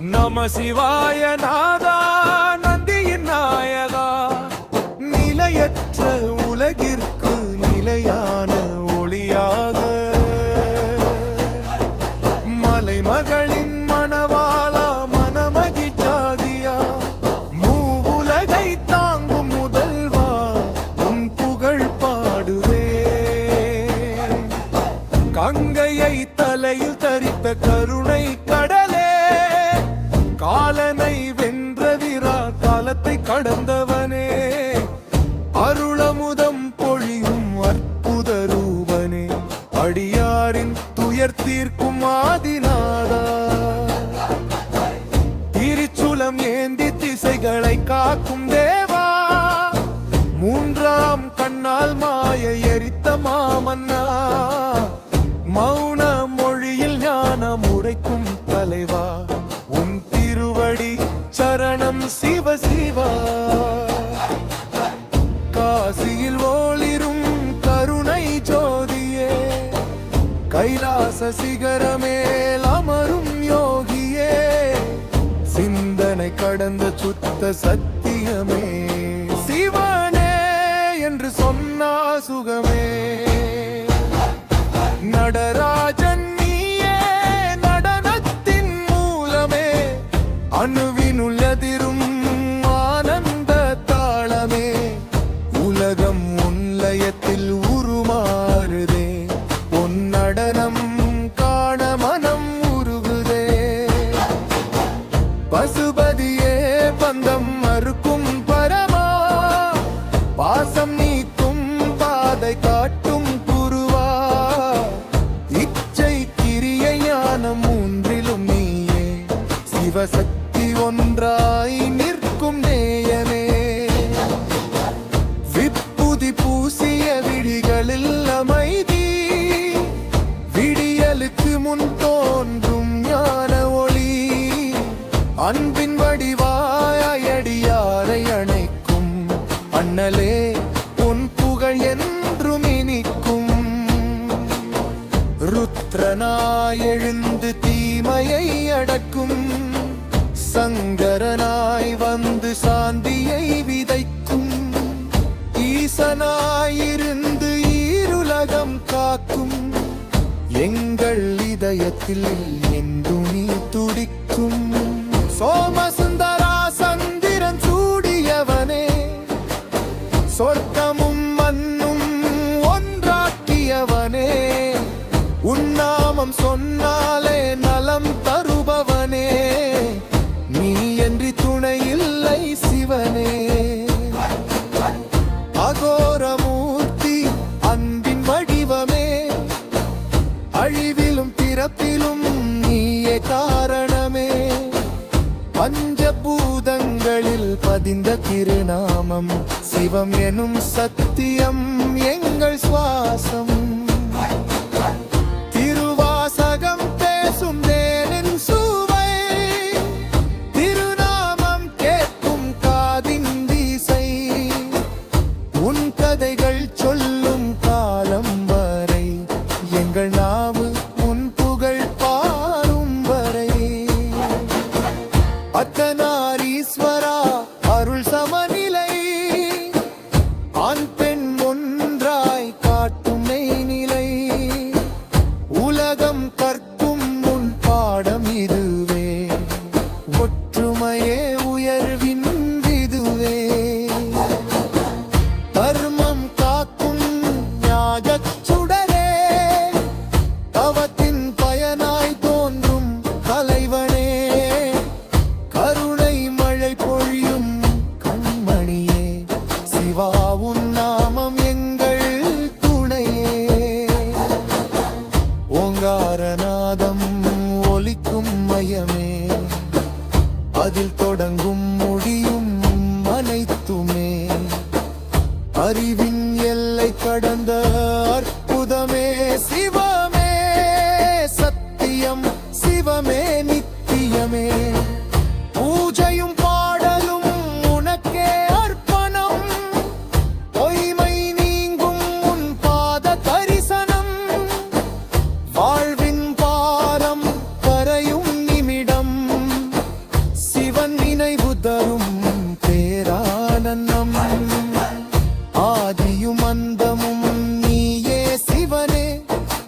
நம சிவாய நாதா நந்தியின் நாயகா. நிலையற்ற உலகிற்கு நிலையான காலத்தை கடந்தவனே. அருளமுதம் பொழியும் அற்புத ரூபனே. அடியாரின் துயர் தீர்க்கும் ஆதிநாதா. திருச்சுலம் ஏந்தி திசைகளை காக்கும் தேவா. மூன்றாம் கண்ணால் மாய எரித்த மாமன்னா. மௌன மொழியில் ஞானம் உரைக்கும் தலைவா. கைலாச சிகரமேல் அமரும் யோகியே. சிந்தனை கடந்த சுத்த சத்தியமே. சிவனே என்று சொன்னா சுகமே. நடராஜன் நீயே நடனத்தின் மூலமே. அணுவினுள்ளதிரும் ஆனந்த விழிகளில் அமைதி. விடியலுக்கு முன் தோன்றும் ஞான ஒளி. அன்பின் வடிவாயடியாரை அணைக்கும். அண்ணலே உன் புகழ் என்றும் இனிக்கும். ருத்ரனாய் எழுந்து தீமையை அடக்கும். சங்கரன் எங்கள் இதயத்தில் என்றும் துடிக்கும். சோமசுந்தரா சந்திரன் சூடியவனே சொர்க்கமும் மண்ணும் ஒன்றாக்கியவனே. உன்னாமம் சொன்னார் பூதங்களில் பதிந்த திருநாமம் சிவம் எனும் சத்தியம் எங்கள் சுவாசம். திருவாசகம் பேசும் தேனின் சுவை திருநாமம் கேட்கும் காதின் தீசை உன் கதைகள் சொல்லும் காலம் வரை எங்கள் நாவு ஓங்காரநாதம் ஒலிக்கும் மயமே. அதில் தொடங்கும் முடியும் அனைத்துமே. அறிவின் எல்லை கடந்த அற்புதமே சிவா. நினைவு தரும் பேரானந்தம். ஆதியும் அந்தமும் நீயே சிவனே.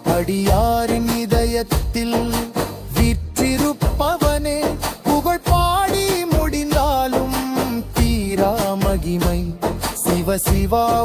அடியாரின் இதயத்தில் விற்றிருப்பவனே. புகழ் பாடி முடிந்தாலும் தீரா மகிமை. சிவ சிவா